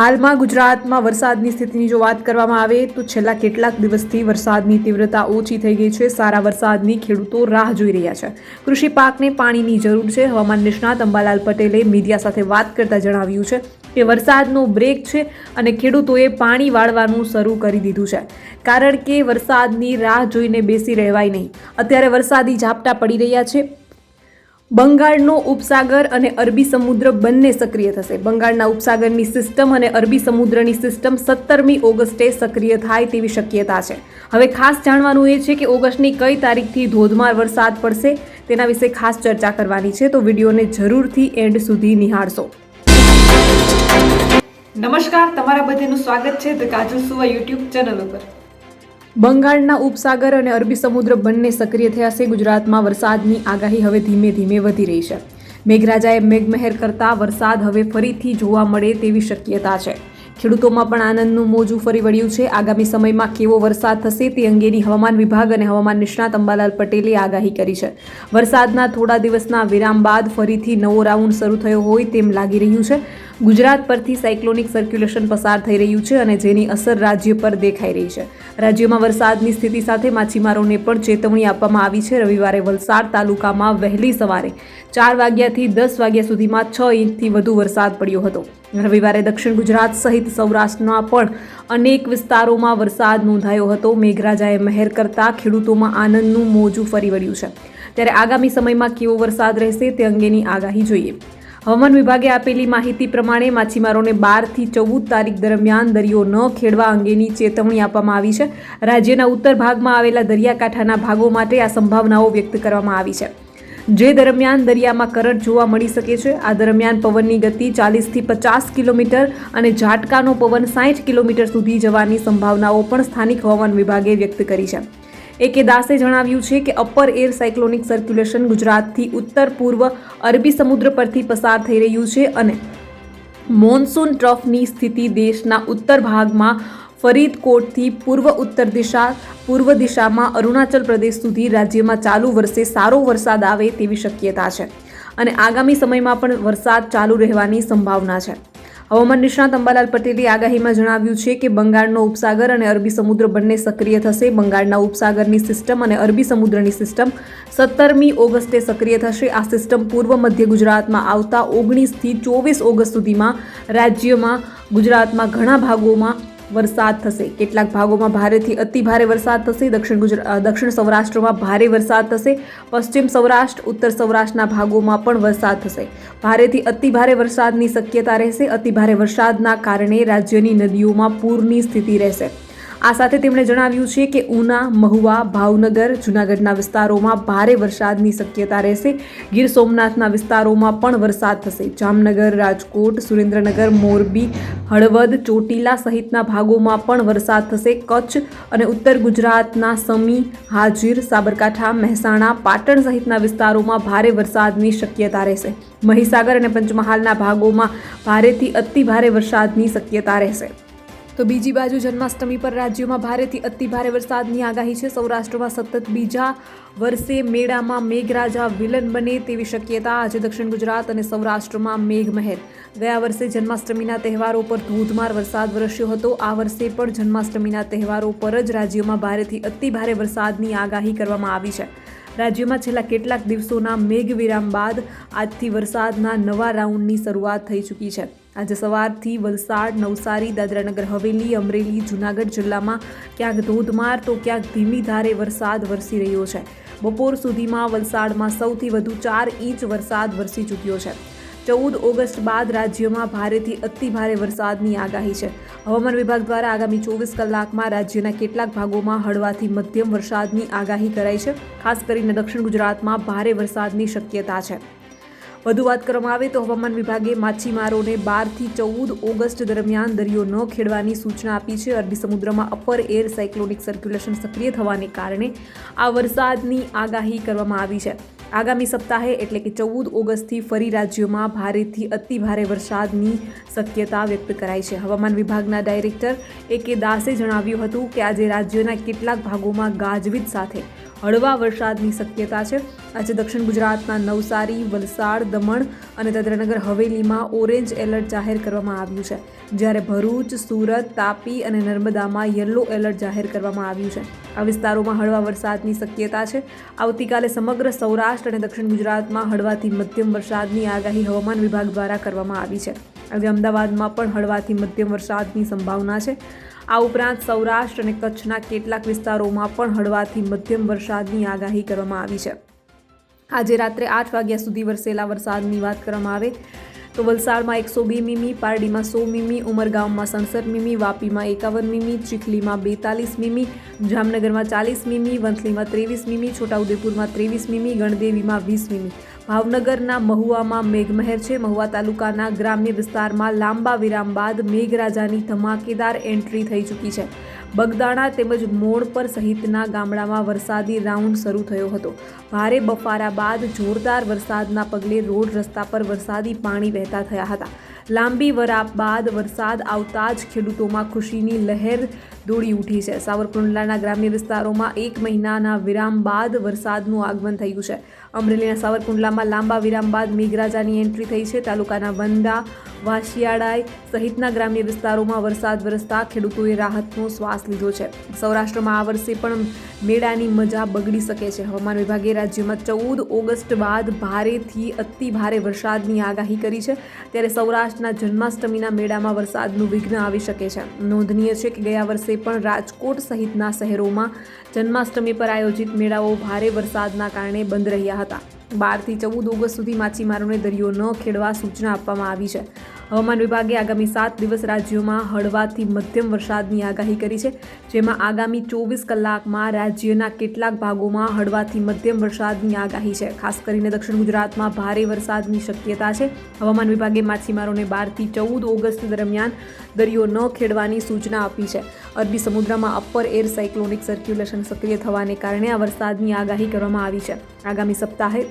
હાલમાં ગુજરાતમાં વરસાદની સ્થિતિની જો વાત કરવામાં આવે, તો છેલ્લા કેટલાક દિવસથી વરસાદની તીવ્રતા ઓછી થઈ ગઈ છે. સારા વરસાદની ખેડૂતો રાહ જોઈ રહ્યા છે. કૃષિ પાકને પાણીની જરૂર છે. હવામાન નિષ્ણાત અંબાલાલ પટેલે મીડિયા સાથે વાત કરતા જણાવ્યું છે કે વરસાદનો બ્રેક છે અને ખેડૂતોએ પાણી વાળવાનું શરૂ કરી દીધું છે. કારણ કે વરસાદની રાહ જોઈને બેસી રહેવાય નહીં. અત્યારે વરસાદી ઝાપટા પડી રહ્યા છે. બંગાળનો ઉપસાગર અને અરબી સમુદ્ર બંને સક્રિય થશે. બંગાળના ઉપસાગરની સિસ્ટમ અને અરબી સમુદ્રની સિસ્ટમ સત્તરમી ઓગસ્ટે સક્રિય થાય તેવી શક્યતા છે. હવે ખાસ જાણવાનું એ છે કે ઓગસ્ટની કઈ તારીખથી ધોધમાર વરસાદ પડશે તેના વિશે ખાસ ચર્ચા કરવાની છે, તો વિડીયોને જરૂરથી એન્ડ સુધી નિહાળશો. નમસ્કાર, તમારા બધાનું સ્વાગત છે ધ કાજલ સુવા યુટ્યુબ ચેનલ ઉપર. બંગાળના ઉપસાગર અને અરબી સમુદ્ર બંને સક્રિય થયા છે. ગુજરાતમાં વરસાદની આગાહી હવે ધીમે ધીમે વધી રહી છે. મેઘરાજાએ મેઘમહેર કરતા વરસાદ હવે ફરીથી જોવા મળે તેવી શક્યતા છે. ખેડૂતોમાં પણ આનંદનું મોજું ફરી વળ્યું છે. આગામી સમયમાં કેવો વરસાદ થશે તે અંગેની હવામાન વિભાગ અને હવામાન નિષ્ણાત અંબાલાલ પટેલે આગાહી કરી છે. વરસાદના થોડા દિવસના વિરામ બાદ ફરીથી નવો રાઉન્ડ શરૂ થયો હોય તેમ લાગી રહ્યું છે. ગુજરાત પરથી સાયક્લોનિક સર્ક્યુલેશન પસાર થઈ રહ્યું છે અને જેની અસર રાજ્ય પર દેખાઈ રહી છે. રાજ્યમાં વરસાદની સ્થિતિ સાથે માછીમારોને પણ ચેતવણી આપવામાં આવી છે. રવિવારે વલસાડ તાલુકામાં વહેલી સવારે ચાર વાગ્યાથી દસ વાગ્યા સુધીમાં છ ઇંચથી વધુ વરસાદ પડ્યો હતો. રવિવારે દક્ષિણ ગુજરાત સહિત સૌરાષ્ટ્રના પણ અનેક વિસ્તારોમાં વરસાદ નોંધાયો હતો. મેઘરાજાએ મહેર કરતા ખેડૂતોમાં આનંદનું મોજું ફરી વળ્યું છે. ત્યારે આગામી સમયમાં કેવો વરસાદ રહેશે તે અંગેની આગાહી જોઈએ. હવામાન વિભાગે આપેલી માહિતી પ્રમાણે માછીમારોને બારથી ચૌદ તારીખ દરમિયાન દરિયો ન ખેડવા અંગેની ચેતવણી આપવામાં આવી છે. રાજ્યના ઉત્તર ભાગમાં આવેલા દરિયાકાંઠાના ભાગો માટે આ સંભાવનાઓ વ્યક્ત કરવામાં આવી છે. જે દરમિયાન દરિયામાં કરંટ જોવા મળી શકે છે. આ દરમિયાન પવનની ગતિ ચાલીસથી પચાસ કિલોમીટર અને ઝાટકાનો પવન સાઠ કિલોમીટર સુધી જવાની સંભાવનાઓ પણ સ્થાનિક હવામાન વિભાગે વ્યક્ત કરી છે. એકે દાસે જણાવ્યું છે કે અપર એર સાયક્લોનિક સર્ક્યુલેશન ગુજરાતથી ઉત્તર પૂર્વ અરબી સમુદ્ર પરથી પસાર થઈ રહ્યું છે અને મોન્સૂન ટ્રફની સ્થિતિ દેશના ઉત્તર ભાગમાં ફરીદકોટથી પૂર્વ ઉત્તર દિશા, પૂર્વ દિશામાં અરુણાચલ પ્રદેશ સુધી રાજ્યમાં ચાલુ વર્ષે સારો વરસાદ આવે તેવી શક્યતા છે. અને આગામી સમયમાં પણ વરસાદ ચાલુ રહેવાની સંભાવના છે. હવામાન નિષ્ણાત અંબાલાલ પટેલે આગાહીમાં જણાવ્યું છે કે બંગાળનો ઉપસાગર અને અરબી સમુદ્ર બંને સક્રિય થશે. બંગાળના ઉપસાગરની સિસ્ટમ અને અરબી સમુદ્રની સિસ્ટમ સત્તરમી ઓગસ્ટે સક્રિય થશે. આ સિસ્ટમ પૂર્વ મધ્ય ગુજરાતમાં આવતા ઓગણીસથી ચોવીસ ઓગસ્ટ સુધીમાં રાજ્યમાં ગુજરાતમાં ઘણા ભાગોમાં વરસાદ થશે. કેટલાક ભાગોમાં ભારેથી અતિ ભારે વરસાદ થશે. દક્ષિણ ગુજરાત દક્ષિણ સૌરાષ્ટ્રમાં ભારે વરસાદ થશે. પશ્ચિમ સૌરાષ્ટ્ર, ઉત્તર સૌરાષ્ટ્રના ભાગોમાં પણ વરસાદ થશે. ભારેથી અતિ ભારે વરસાદની શક્યતા રહેશે. અતિ ભારે વરસાદના કારણે રાજ્યની નદીઓમાં પૂરની સ્થિતિ રહેશે. આ સાથે તેમણે જણાવ્યું છે કે ઉના, મહુવા, ભાવનગર, જૂનાગઢના વિસ્તારોમાં ભારે વરસાદની શક્યતા રહેશે. ગીર સોમનાથના વિસ્તારોમાં પણ વરસાદ થશે. જામનગર, રાજકોટ, સુરેન્દ્રનગર, મોરબી, હળવદ, ચોટીલા સહિતના ભાગોમાં પણ વરસાદ થશે. કચ્છ અને ઉત્તર ગુજરાતના સમી, હાજીર, સાબરકાંઠા, મહેસાણા, પાટણ સહિતના વિસ્તારોમાં ભારે વરસાદની શક્યતા રહેશે. મહીસાગર અને પંચમહાલના ભાગોમાં ભારેથી અતિ ભારે વરસાદની શક્યતા રહેશે. તો બીજી બાજુ જન્માષ્ટમી પર રાજ્યોમાં ભારેથી અતિભારે વરસાદની આગાહી છે. સૌરાષ્ટ્રમાં સતત બીજા વર્ષે મેળામાં મેઘરાજા વિલન બને તેવી શક્યતા. આજે દક્ષિણ ગુજરાત અને સૌરાષ્ટ્રમાં મેઘમહેર. ગયા વર્ષે જન્માષ્ટમીના તહેવારો પર ધોધમાર વરસાદ વરસ્યો હતો. આ વર્ષે પણ જન્માષ્ટમીના તહેવારો પર જ રાજ્યોમાં ભારેથી અતિ ભારે વરસાદની આગાહી કરવામાં આવી છે. રાજ્યમાં છેલ્લા કેટલાક દિવસોના મેઘ વિરામ બાદ આજથી વરસાદના નવા રાઉન્ડની શરૂઆત થઈ ચૂકી છે. આજે સવારથી વલસાડ, નવસારી, દાદરાનગર, હવેલી, અમરેલી, જૂનાગઢ જિલ્લામાં ક્યાંક ધોધમાર તો ક્યાંક ધીમી ધારે વરસાદ વરસી રહ્યો છે. બપોર સુધીમાં વલસાડમાં સૌથી વધુ ચાર ઇંચ વરસાદ વરસી ચૂક્યો છે. ચૌદ ઓગસ્ટ બાદ રાજ્યમાં ભારેથી અતિ ભારે વરસાદની આગાહી છે. હવામાન વિભાગ દ્વારા આગામી ચોવીસ કલાકમાં રાજ્યના કેટલાક ભાગોમાં હળવાથી મધ્યમ વરસાદની આગાહી કરાઈ છે. ખાસ કરીને દક્ષિણ ગુજરાતમાં ભારે વરસાદની શક્યતા છે. વધુ વાત કરવામાં આવે તો હવામાન વિભાગે માછીમારોને બારથી ચૌદ ઓગસ્ટ દરમિયાન દરિયો ન ખેડવાની સૂચના આપી છે. અરબી સમુદ્રમાં અપર એર સાયક્લોનિક સર્ક્યુલેશન સક્રિય થવાને કારણે આ વરસાદની આગાહી કરવામાં આવી છે. આગામી સપ્તાહે એટલે કે ચૌદ ઓગસ્ટથી ફરી રાજ્યોમાં ભારેથી અતિ ભારે વરસાદની શક્યતા વ્યક્ત કરાઈ છે. હવામાન વિભાગના ડાયરેક્ટર એ કે દાસે જણાવ્યું હતું કે આજે રાજ્યના કેટલાક ભાગોમાં ગાજવીજ સાથે હળવા વરસાદની શક્યતા છે. આજે દક્ષિણ ગુજરાતના નવસારી, વલસાડ, દમણ અને દાદરાનગર હવેલીમાં ઓરેન્જ એલર્ટ જાહેર કરવામાં આવ્યું છે. જ્યારે ભરૂચ, સુરત, તાપી અને નર્મદામાં યલો એલર્ટ જાહેર કરવામાં આવ્યું છે. આ વિસ્તારોમાં હળવા વરસાદની શક્યતા છે. આવતીકાલે સમગ્ર સૌરાષ્ટ્ર અને દક્ષિણ ગુજરાતમાં હળવાથી મધ્યમ વરસાદની આગાહી હવામાન વિભાગ દ્વારા કરવામાં આવી છે. આજે અમદાવાદમાં પણ હળવાથી મધ્યમ વરસાદની સંભાવના છે. આ ઉપરાંત સૌરાષ્ટ્ર અને કચ્છના કેટલાક વિસ્તારોમાં પણ હળવાથી મધ્યમ વરસાદની આગાહી કરવામાં આવી છે. આજે રાત્રે આઠ વાગ્યા સુધી વરસેલા વરસાદની વાત કરવામાં આવે તો વલસાડમાં એકસો બે મીમી, પારડીમાં સો મીમી ઉમરગામમાં સડસઠ મીમી, વાપીમાં એકાવન મીમી, ચીખલીમાં બેતાલીસ મીમી, જામનગરમાં ચાલીસ મીમી, વંથલીમાં ત્રેવીસ મીમી, છોટાઉદેપુરમાં ત્રેવીસ મીમી, ગણદેવીમાં વીસ મીમી. ભાવનગરના મહુવામાં મેઘમહેર છે. મહુવા તાલુકાના ગ્રામ્ય વિસ્તારમાં લાંબા વિરામ બાદ મેઘરાજાની ધમાકેદાર એન્ટ્રી થઈ ચૂકી છે. બગદાણા તેમજ મોડ પર સહિતના ગામડામાં વરસાદી રાઉન્ડ શરૂ થયો હતો. ભારે બફારા બાદ જોરદાર વરસાદના પગલે રોડ રસ્તા પર વરસાદી પાણી વહેતા થયા હતા. લાંબી વરાપ બાદ વરસાદ આવતા જ ખેડૂતોમાં ખુશીની લહેર દોડી ઉઠી છે. સાવરકુંડલાના ગ્રામ્ય વિસ્તારોમાં એક મહિનાના વિરામ બાદ વરસાદનું આગમન થયું છે. અમરેલીના સાવરકુંડલામાં લાંબા વિરામ બાદ મેઘરાજાની એન્ટ્રી થઈ છે. તાલુકાના વંદા વાશિયાળાઈ સહિતના ગ્રામ્ય વિસ્તારોમાં વરસાદ વરસતા ખેડૂતોએ રાહતનો શ્વાસ લીધો છે. સૌરાષ્ટ્રમાં આ વર્ષે પણ મેળાની મજા બગડી શકે છે. હવામાન વિભાગે રાજ્યમાં ચૌદ ઓગસ્ટ બાદ ભારેથી અતિ ભારે વરસાદની આગાહી કરી છે. ત્યારે સૌરાષ્ટ્રના જન્માષ્ટમીના મેળામાં વરસાદનું વિઘ્ન આવી શકે છે. નોંધનીય છે કે ગયા વર્ષે પણ રાજકોટ સહિતના શહેરોમાં જન્માષ્ટમી પર આયોજિત મેળાઓ ભારે વરસાદના કારણે બંધ રહ્યા હતા. બારથી ચૌદ ઓગસ્ટ સુધી માછીમારોને દરિયો ન ખેડવા સૂચના આપવામાં આવી છે. હવામાન વિભાગે આગામી સાત દિવસ રાજ્યોમાં હળવાથી મધ્યમ વરસાદની આગાહી કરી છે, જેમાં આગામી ચોવીસ કલાકમાં રાજ્યના કેટલાક ભાગોમાં હળવાથી મધ્યમ વરસાદની આગાહી છે. ખાસ કરીને દક્ષિણ ગુજરાતમાં ભારે વરસાદની શક્યતા છે. હવામાન વિભાગે માછીમારોને બારથી ચૌદ ઓગસ્ટ દરમિયાન દરિયો ન ખેડવાની સૂચના આપી છે. અરબી સમુદ્રમાં અપર એર સાયક્લોનિક સર્ક્યુલેશન સક્રિય થવાને કારણે આ વરસાદની આગાહી કરવામાં આવી છે. આગામી સપ્તાહે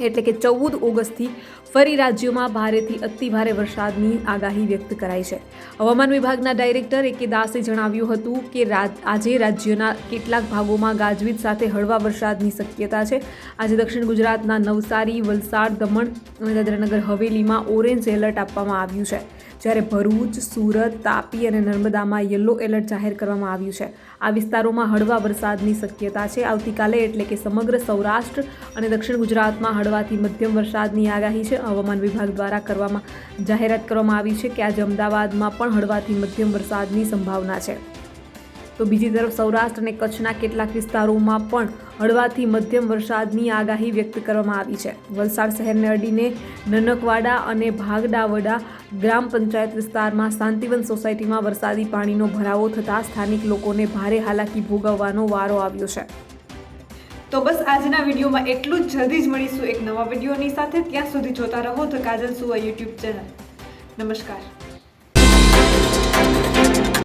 એટલે કે ચૌદ ઓગસ્ટથી ફરી રાજ્યોમાં ભારેથી અતિ ભારે વરસાદની આગાહી વ્યક્ત કરાઈ છે. હવામાન વિભાગના ડાયરેક્ટર એ કે દાસે જણાવ્યું હતું કે આજે રાજ્યના કેટલાક ભાગોમાં ગાજવીજ સાથે હળવા વરસાદની શક્યતા છે. આજે દક્ષિણ ગુજરાતના નવસારી, વલસાડ, દમણ અને દાદરાનગર હવેલીમાં ઓરેન્જ એલર્ટ આપવામાં આવ્યું છે. જ્યારે ભરૂચ, સુરત, તાપી અને નર્મદામાં યલો એલર્ટ જાહેર કરવામાં આવ્યું છે. આ વિસ્તારોમાં હળવા વરસાદની શક્યતા છે. આવતીકાલે એટલે કે સમગ્ર સૌરાષ્ટ્ર અને દક્ષિણ ગુજરાતમાં હળવાથી મધ્યમ વરસાદની આગાહી છે. હવામાન વિભાગ દ્વારા કરવામાં જાહેરાત કરવામાં આવી છે કે આજે અમદાવાદમાં પણ હળવાથી મધ્યમ વરસાદની સંભાવના છે. તો બીજી તરફ સૌરાષ્ટ્ર અને કચ્છના કેટલાક વિસ્તારોમાં પણ હળવાથી મધ્યમ વરસાદની આગાહી વ્યક્ત કરવામાં આવી છે. વલસાડ શહેરને અડીને નનકવાડા અને ભાગડાવડા ગ્રામ પંચાયત વિસ્તારમાં શાંતિવન સોસાયટીમાં વરસાદી પાણીનો ભરાવો થતાં સ્થાનિક લોકોને ભારે હાલાકી ભોગવવાનો વારો આવ્યો છે. તો બસ આજના વિડીયોમાં એટલું જ. જલ્દી જ મળીશું એક નવા વિડીયોની સાથે. ત્યાં સુધી જોતા રહો ધ કાજલ સુવા યુટ્યુબ ચેનલ. નમસ્કાર.